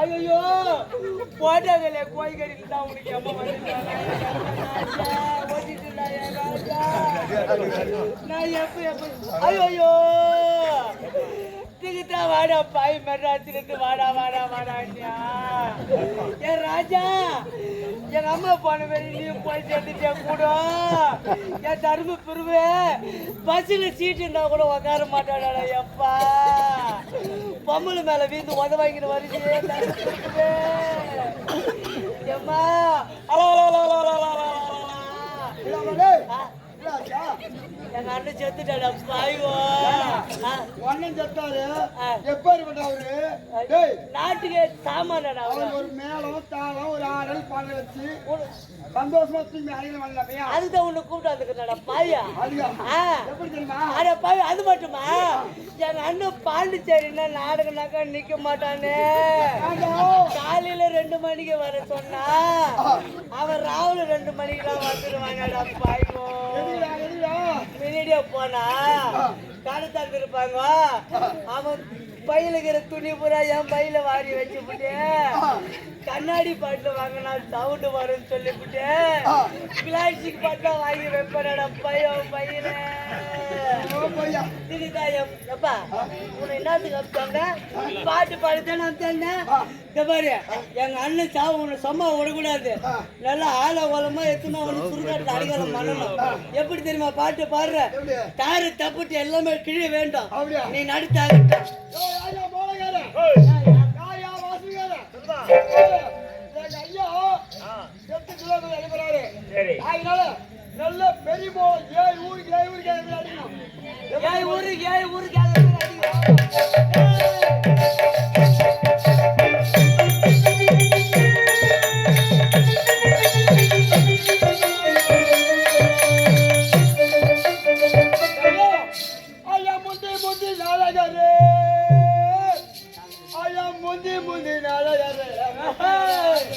ஐயோ போட்டதில்ல கோயில் கட்டிட்டு தான் உனக்கு அம்மா நான் எப்ப எப்ப ஐயோ திகிட்டா வாடா பாய் மெட்ராசிலிருந்து வாடா வாடா வாடாண்டியா என் ராஜா எங்க அம்மா போன மாரி நீ போய் சேர்ந்துட்டே கூட. என் தரும பிரிவு பஸ்ஸில் சீட்டு இருந்தா கூட உட்கார மாட்டாடா எப்பா. பொம்மல மேல வீந்து உத வாங்கிட்டு வருது எம்மா hello hello hello hello hello hello எங்க அண்ணன் செத்துட்டாடா பாய்வோ அண்ணன் செத்தாரு. எப்பேற்பட்ட அவரு? நாட்டுக்கு சாமானடா ஒரு மேளம் தாளம் ஒரு ஆடல் பாடல் வச்சு சந்தோஷமா தூங்கி வரல அதுதான் உன்னை கூப்பிட்டு வந்துக்கிறடா பாயா. எப்படி தெரியுமா? அட பாய் அது மட்டுமா? எங்க அண்ணன் பாண்டிச்சேரின்னா நாடகம்னாக்கா நிக்க மாட்டானே. ரெண்டு மணிக்கு வர சொன்னா அவன் ராவுல ரெண்டு பாய்வோ எதுடா எதுடா முன்னாடியே போனா கடத்தாந்து இருப்பாங்க அவன் பையில இருக்கிற துணி பூரா என் பையில வாரி வச்சுப்புட்டு கண்ணாடி பாட்டில் வாங்கினா சவுண்டு வரும்னு சொல்லிவிட்டு பிளாஸ்டிக் பாட்டில் வாங்கி வைப்பேனடா பையன். பையில ஓ பையா இதுதான் எப்- எப்பா உன்னை என்னத்துக்கு அனுப்பிச்சாங்க பாட்டு பாடித்தானே அனுப்பிச்சாங்க இந்த பாரு எங்க அண்ணன் சாவு உன்னை சும்மா விடக்கூடாது. நல்லா ஆள ஓலமா எத்தனை ஒன்று சுருக்காட்டில் அடிக்காரம் பண்ணணும். எப்படி தெரியுமா பாட்டு பாடுற? தாரு தப்புட்டு எல்லாமே மேல் கிழ வேண்டாம். நீ நடுத்தாகட்டும் அதனால நல்ல பெரிய போல் ஏழு ஊருக்கு ஏழு ஊருக்கு ஏழு ஊருக்கு ஏழு ஊருக்கு ஏழு ஊருக்கு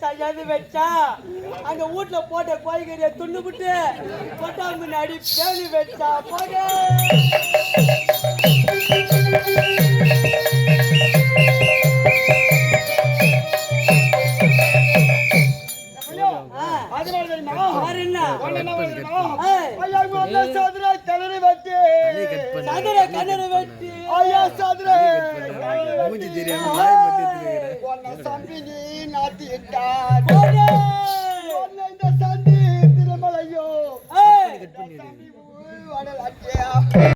கையாந்து வச்சா? அந்த வீட்டுல போட்ட கோழிக்கறிய துண்ணு விட்டு போட்டா முன்னாடி பேணி வச்சா வச்சு. மூஞ்சி தெரியாம சம்பி நீ நாட்டிட்டார் இந்த சந்தி திருமலையோ. தம்பி